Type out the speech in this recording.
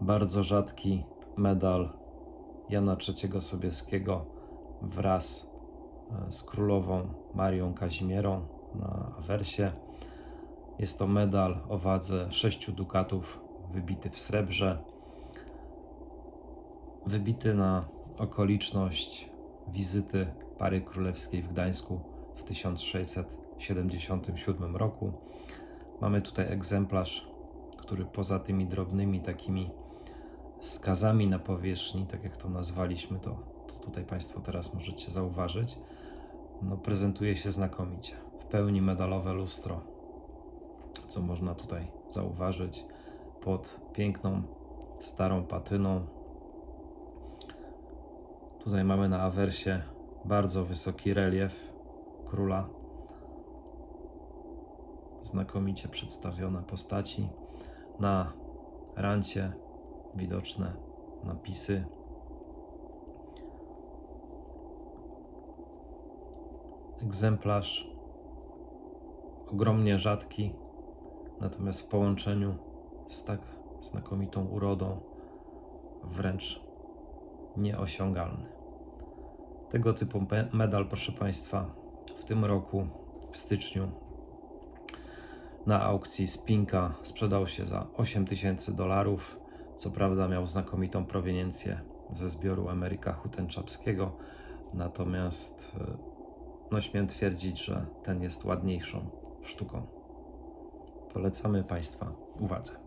bardzo rzadki medal Jana III Sobieskiego wraz e, z królową Marią Kazimierą na awersie. Jest to medal o wadze 6 dukatów, wybity w srebrze, wybity na okoliczność wizyty pary królewskiej w Gdańsku w 1677 roku. Mamy tutaj egzemplarz, który poza tymi drobnymi takimi skazami na powierzchni, tak jak to nazwaliśmy, to, to tutaj Państwo teraz możecie zauważyć, no prezentuje się znakomicie. W pełni medalowe lustro, co można tutaj zauważyć pod piękną starą patyną. Tutaj mamy na awersie bardzo wysoki relief króla. Znakomicie przedstawione postaci. Na rancie widoczne napisy. Egzemplarz ogromnie rzadki, natomiast w połączeniu z tak znakomitą urodą wręcz nieosiągalny. Tego typu me- medal, proszę Państwa, w tym roku, w styczniu, na aukcji Spinka sprzedał się za 8000 dolarów. Co prawda miał znakomitą proweniencję ze zbioru Ameryka Hutenczapskiego, natomiast e, no śmiem twierdzić, że ten jest ładniejszą sztuką. Polecamy Państwa uwadze.